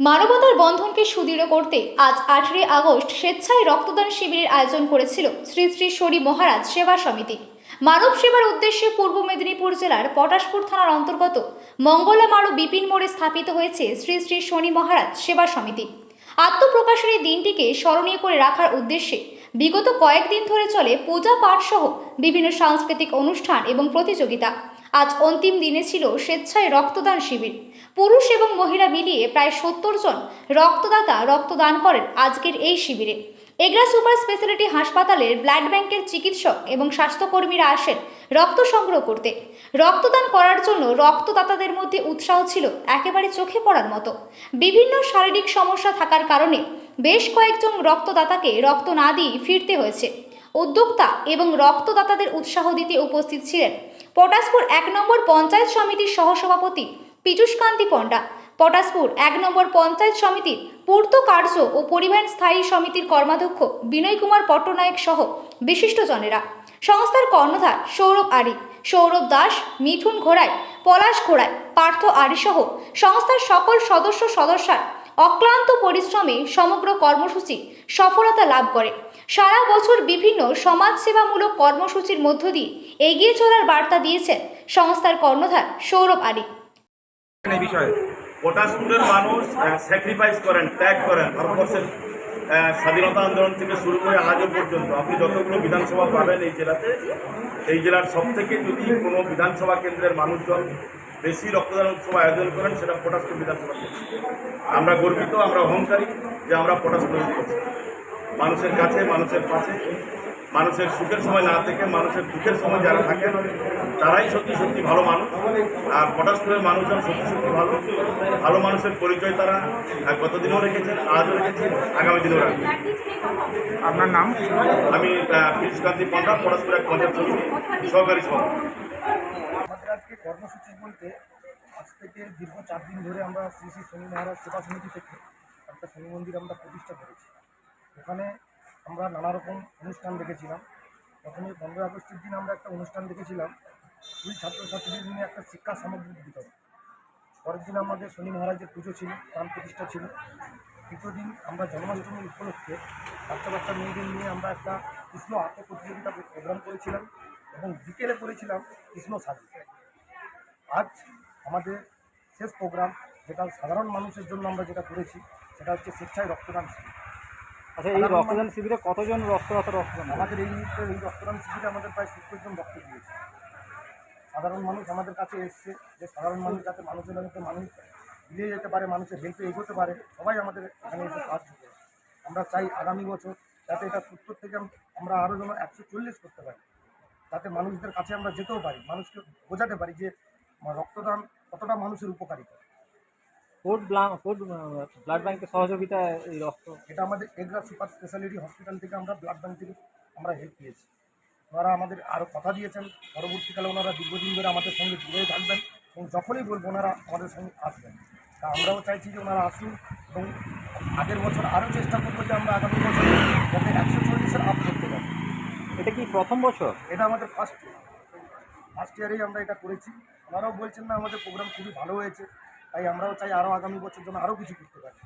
মানবতার বন্ধনকে সুদৃঢ় করতে আজ আঠেরোই আগস্ট স্বেচ্ছায় রক্তদান শিবিরের আয়োজন করেছিল শ্রী শ্রী শরী মহারাজ সেবা সমিতি। মানব সেবার উদ্দেশ্যে পূর্ব মেদিনীপুর জেলার পটাশপুর থানার অন্তর্গত মঙ্গলা মারু বিপিন মোড়ে স্থাপিত হয়েছে শ্রী শ্রী শনি মহারাজ সেবা সমিতি। আত্মপ্রকাশের এই দিনটিকে স্মরণীয় করে রাখার উদ্দেশ্যে বিগত কয়েকদিন ধরে চলে পূজা পাঠ সহ বিভিন্ন সাংস্কৃতিক অনুষ্ঠান এবং প্রতিযোগিতা। আজ অন্তিম দিনে ছিল স্বেচ্ছায় রক্তদান শিবির। পুরুষ এবং মহিলা মিলিয়ে প্রায় সত্তর জন রক্তদাতা রক্তদান করেন আজকের এই শিবিরে। এগরা সুপার স্পেশালিটি হাসপাতালের ব্লাড ব্যাংকের চিকিৎসক এবং স্বাস্থ্যকর্মীরা আসেন রক্ত সংগ্রহ করতে। রক্তদান করার জন্য রক্তদাতাদের মধ্যে উৎসাহ ছিল একেবারে চোখে পড়ার মতো। বিভিন্ন শারীরিক সমস্যা থাকার কারণে বেশ কয়েকজন রক্তদাতাকে রক্ত না দিয়ে ফিরতে হয়েছে। উদ্যোক্তা এবং রক্তদাতাদের উৎসাহ দিতে উপস্থিত ছিলেন পটাশপুর এক নম্বর পঞ্চায়েত সমিতির সহসভাপতি পীযূষকান্তি পণ্ডা। পটাশপুর এক নম্বর পঞ্চায়েত সমিতির পূর্ত কার্য ও পরিবহন স্থায়ী সমিতির কর্মাধ্যক্ষ বিনয় কুমার পট্টনায়ক সহ বিশিষ্টজনেরা। সংস্থার কর্ণধার সৌরভ আরি, সৌরভ দাস মিথুন ঘোড়াই, পলাশ ঘোড়াই, পার্থ আরি সহ সংস্থার সকল সদস্য সদস্যার অক্লান্ত পরিশ্রমে সমগ্র কর্মসূচি সফলতা লাভ করে। সারা বছর বিভিন্ন সমাজসেবামূলক কর্মসূচির মধ্য দিয়ে এগিয়ে চলার বার্তা দিয়েছেন সংস্থার কর্ণধার সৌরভ আলী। বিষয়ে মানুষ স্যাক্রিফাইস করেন, ত্যাগ করেন। ভারতবর্ষের স্বাধীনতা আন্দোলন থেকে শুরু করে আজও পর্যন্ত। আপনি যতগুলো বিধানসভা পাবেন এই জেলাতে, এই জেলার সব থেকে যদি কোনো বিধানসভা কেন্দ্রের মানুষজন বেশি রক্তদান উৎসব আয়োজন করেন সেটা পটাশপুর বিধানসভা আমরা গর্বিত আমরা অহংকারী যে আমরা পটাশ পটাশপুর করছি মানুষের কাছে মানুষের পাশে মানুষের সুখের সময় না থেকে মানুষের দুঃখের সময় যারা থাকেন তারাই সত্যি সত্যি ভালো মানুষ। আর পটাশপুরের মানুষজন সত্যি সত্যি ভালো। ভালো মানুষের পরিচয় তারা গতদিনও রেখেছেন আজও রেখেছেন আগামী দিনেও রাখবেন। আপনার নাম? আমি কৃষ্ণকান্তি পণ্ডা পটাশপুর এক পঞ্চায়েত সহকারী সভাপতি কর্মসূচি বলতে আজ থেকে দীর্ঘ চার দিন ধরে আমরা শ্রী শ্রী শনি মহারাজ সেবা সমিতি থেকে একটা শনি মন্দির আমরা প্রতিষ্ঠা করেছি। ওখানে আমরা নানা রকম অনুষ্ঠান দেখেছিলাম। প্রথমে পনেরোই আগস্টের দিন আমরা একটা অনুষ্ঠান দেখেছিলাম। দুই ছাত্রছাত্রীদের নিয়ে একটা শিক্ষা সামগ্রী বিতরণ। পরের দিন আমাদের শনি মহারাজের পুজো ছিল, প্রাণ প্রতিষ্ঠা ছিল। তৃতীয় দিন আমরা জন্মাষ্টমী উপলক্ষে বাচ্চা বাচ্চা মেয়েদের নিয়ে আমরা একটা কৃষ্ণ আত্ম প্রতিযোগিতা প্রোগ্রাম করেছিলাম এবং বিকেলে করেছিলাম কৃষ্ণ সাজি আজ আমাদের শেষ প্রোগ্রাম যেটা সাধারণ মানুষের জন্য আমরা যেটা করেছি সেটা হচ্ছে স্বেচ্ছায় রক্তদান শিবির। আচ্ছা এই রক্তদান শিবিরে কতজন রক্তদাতা রক্তদান? আমাদের এই মুহূর্তে এই রক্তদান শিবিরে আমাদের প্রায় সত্তর জন রক্ত দিয়েছে। সাধারণ মানুষ আমাদের কাছে এসছে যে সাধারণ মানুষ যাতে মানুষের মধ্যে মানুষ মিলিয়ে যেতে পারে মানুষের হেল্পে এগোতে পারে সবাই আমাদের এখানে এসে সাহায্য করে আমরা চাই আগামী বছর যাতে এটা সত্তর থেকে আমরা আরও যেন একশো চল্লিশ করতে পারি। যাতে মানুষদের কাছে আমরা যেতেও পারি মানুষকে বোঝাতে পারি যে রক্তদান কতটা মানুষের উপকারিতা? কোড কোড ব্লাড ব্যাংকের সহযোগিতা এই রক্ত। এটা আমাদের এগরা সুপার স্পেশালিটি হসপিটাল থেকে আমরা ব্লাড ব্যাংক থেকে আমরা হেল্প পেয়েছি। ওনারা আমাদের আরও কথা দিয়েছেন পরবর্তীকালে ওনারা দীর্ঘদিন ধরে আমাদের সঙ্গে জুড়ে থাকবেন এবং যখনই বলব ওনারা আমাদের সঙ্গে আসবেন। তা আমরাও চাইছি যে ওনারা আসুন এবং আগের বছর আরও চেষ্টা করব যে আমরা আগামী বছর যাতে একশো চল্লিশের আপ করতে পারি। এটা কি প্রথম বছর? এটা আমাদের ফার্স্ট ফার্স্ট ইয়ারেই আমরা এটা করেছি। ওনারাও বলছেন না, আমাদের প্রোগ্রাম খুবই ভালো হয়েছে। তাই আমরাও চাই আরও আগামী বছর জন্য আরও কিছু করতে পারি।